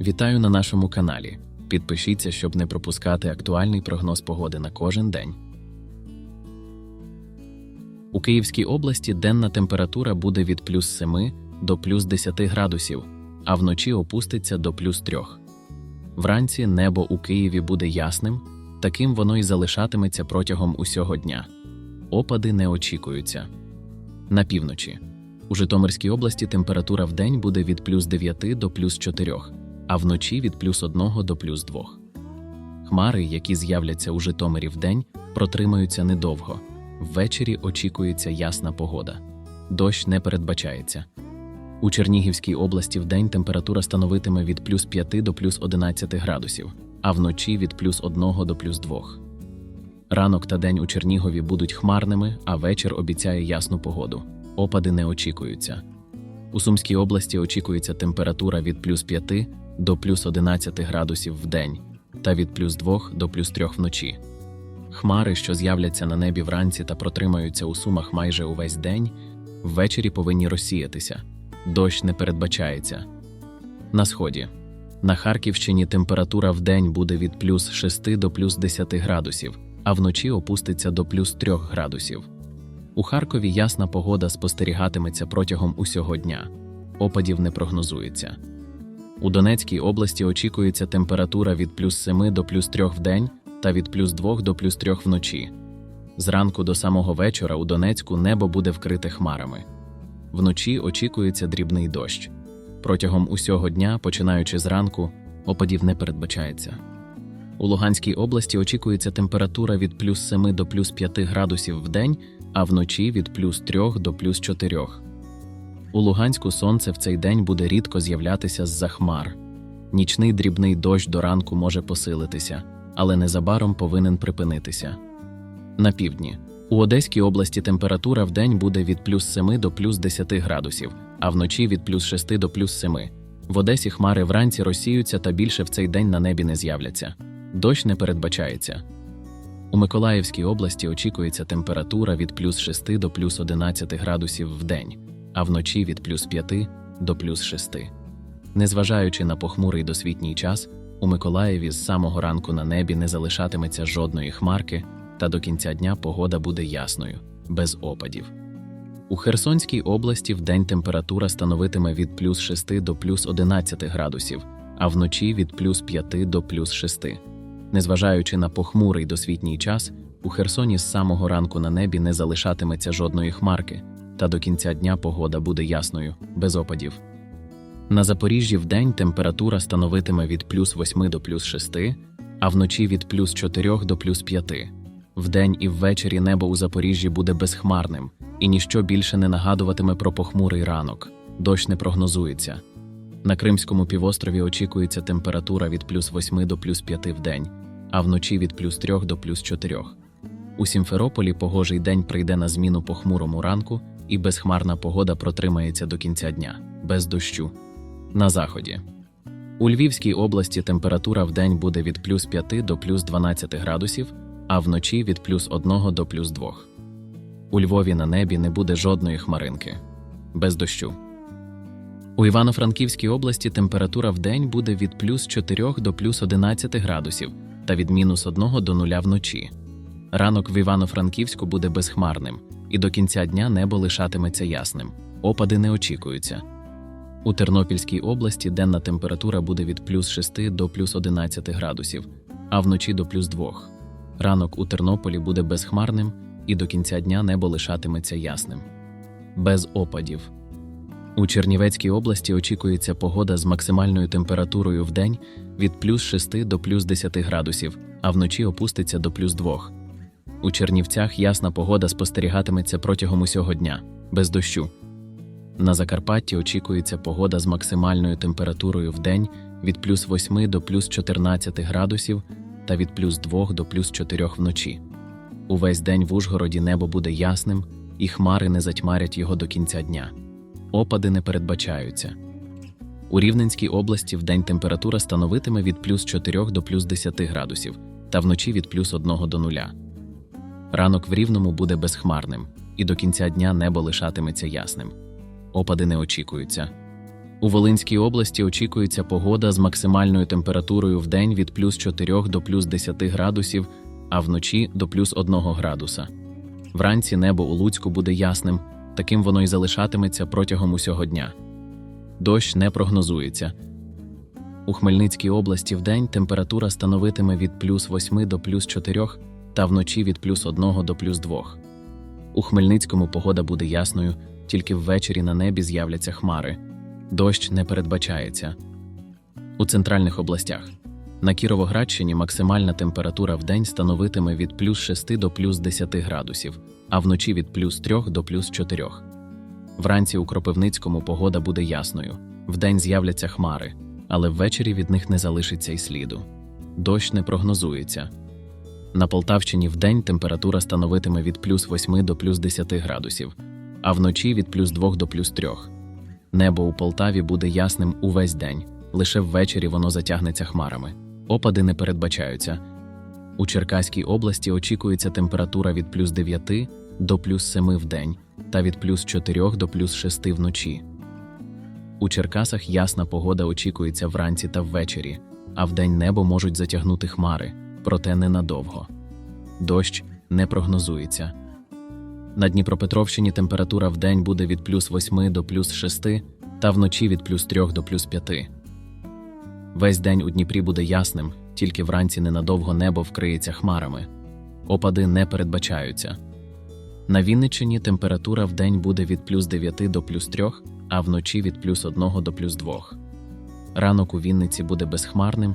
Вітаю на нашому каналі. Підпишіться, щоб не пропускати актуальний прогноз погоди на кожен день. У Київській області денна температура буде від плюс 7 до плюс 10 градусів, а вночі опуститься до плюс 3. Вранці небо у Києві буде ясним, таким воно і залишатиметься протягом усього дня. Опади не очікуються. На півночі. У Житомирській області температура в день буде від плюс 9 до плюс 4, а вночі від плюс 1 до плюс 2. Хмари, які з'являться у Житомирі вдень, протримаються недовго. Ввечері очікується ясна погода. Дощ не передбачається. У Чернігівській області вдень температура становитиме від плюс 5 до плюс 11 градусів, а вночі від плюс 1 до плюс 2. Ранок та день у Чернігові будуть хмарними, а вечір обіцяє ясну погоду. Опади не очікуються. У Сумській області очікується температура від плюс 5 до плюс 11 градусів в день та від плюс 2 до плюс 3 вночі. Хмари, що з'являться на небі вранці та протримаються у сумах майже увесь день, ввечері повинні розсіятися. Дощ не передбачається. На сході. На Харківщині температура в день буде від плюс 6 до плюс 10 градусів, а вночі опуститься до плюс 3 градусів. У Харкові ясна погода спостерігатиметься протягом усього дня. Опадів не прогнозується. У Донецькій області очікується температура від плюс 7 до плюс 3 в день та від плюс 2 до плюс 3 вночі. Зранку до самого вечора у Донецьку небо буде вкрите хмарами. Вночі очікується дрібний дощ. Протягом усього дня, починаючи зранку, опадів не передбачається. У Луганській області очікується температура від плюс 7 до плюс 5 градусів в день, а вночі від плюс 3 до плюс 4. У Луганську сонце в цей день буде рідко з'являтися з-за хмар. Нічний дрібний дощ до ранку може посилитися, але незабаром повинен припинитися. На півдні. У Одеській області температура в день буде від плюс 7 до плюс 10 градусів, а вночі від плюс 6 до плюс 7. В Одесі хмари вранці розсіються та більше в цей день на небі не з'являться. Дощ не передбачається. У Миколаївській області очікується температура від плюс 6 до плюс 11 градусів в день, а вночі від плюс 5 до плюс 6. Незважаючи на похмурий досвітній час, у Миколаєві з самого ранку на небі не залишатиметься жодної хмарки, та до кінця дня погода буде ясною, без опадів. У Херсонській області вдень температура становитиме від плюс 6 до плюс 11 градусів, а вночі від плюс 5 до плюс 6. Незважаючи на похмурий досвітній час, у Херсоні з самого ранку на небі не залишатиметься жодної хмарки, та до кінця дня погода буде ясною, без опадів. На Запоріжжі вдень температура становитиме від плюс 8 до плюс 6, а вночі від плюс 4 до плюс 5. Вдень і ввечері небо у Запоріжжі буде безхмарним, і ніщо більше не нагадуватиме про похмурий ранок. Дощ не прогнозується. На Кримському півострові очікується температура від плюс 8 до плюс 5 в день, а вночі від плюс 3 до плюс 4. У Сімферополі погожий день прийде на зміну похмурому ранку, і безхмарна погода протримається до кінця дня, без дощу. На заході. У Львівській області температура в день буде від плюс 5 до плюс 12 градусів, а вночі від плюс 1 до плюс 2. У Львові на небі не буде жодної хмаринки. Без дощу. У Івано-Франківській області температура в день буде від плюс 4 до плюс 11 градусів та від мінус 1 до 0 вночі. Ранок в Івано-Франківську буде безхмарним, і до кінця дня небо лишатиметься ясним. Опади не очікуються. У Тернопільській області денна температура буде від плюс 6 до плюс 11 градусів, а вночі до плюс 2. Ранок у Тернополі буде безхмарним, і до кінця дня небо лишатиметься ясним. Без опадів. У Чернівецькій області очікується погода з максимальною температурою в день від плюс 6 до плюс 10 градусів, а вночі опуститься до плюс 2. У Чернівцях ясна погода спостерігатиметься протягом усього дня, без дощу. На Закарпатті очікується погода з максимальною температурою в день від плюс 8 до плюс 14 градусів та від плюс 2 до плюс 4 вночі. Увесь день в Ужгороді небо буде ясним, і хмари не затьмарять його до кінця дня. Опади не передбачаються. У Рівненській області вдень температура становитиме від плюс 4 до плюс 10 градусів та вночі від плюс 1 до 0. Ранок в Рівному буде безхмарним, і до кінця дня небо лишатиметься ясним. Опади не очікуються. У Волинській області очікується погода з максимальною температурою в день від плюс 4 до плюс 10 градусів, а вночі до плюс 1 градуса. Вранці небо у Луцьку буде ясним, таким воно й залишатиметься протягом усього дня. Дощ не прогнозується. У Хмельницькій області вдень температура становитиме від плюс 8 до плюс 4 та вночі від плюс 1 до плюс 2. У Хмельницькому погода буде ясною, тільки ввечері на небі з'являться хмари. Дощ не передбачається. У центральних областях на Кіровоградщині максимальна температура в день становитиме від плюс 6 до плюс 10 градусів, а вночі від плюс 3 до плюс 4. Вранці у Кропивницькому погода буде ясною. Вдень з'являться хмари, але ввечері від них не залишиться й сліду. Дощ не прогнозується. На Полтавщині вдень температура становитиме від плюс 8 до плюс 10 градусів, а вночі від плюс 2 до плюс 3. Небо у Полтаві буде ясним увесь день, лише ввечері воно затягнеться хмарами. Опади не передбачаються. У Черкаській області очікується температура від плюс 9 до плюс 7 в день та від плюс 4 до плюс 6 вночі. У Черкасах ясна погода очікується вранці та ввечері, а вдень небо можуть затягнути хмари, проте ненадовго. Дощ не прогнозується. На Дніпропетровщині температура вдень буде від плюс 8 до плюс 6 та вночі від плюс 3 до плюс 5. Весь день у Дніпрі буде ясним, тільки вранці ненадовго небо вкриється хмарами. Опади не передбачаються. На Вінниччині температура вдень буде від плюс 9 до плюс 3, а вночі від плюс 1 до плюс 2. Ранок у Вінниці буде безхмарним,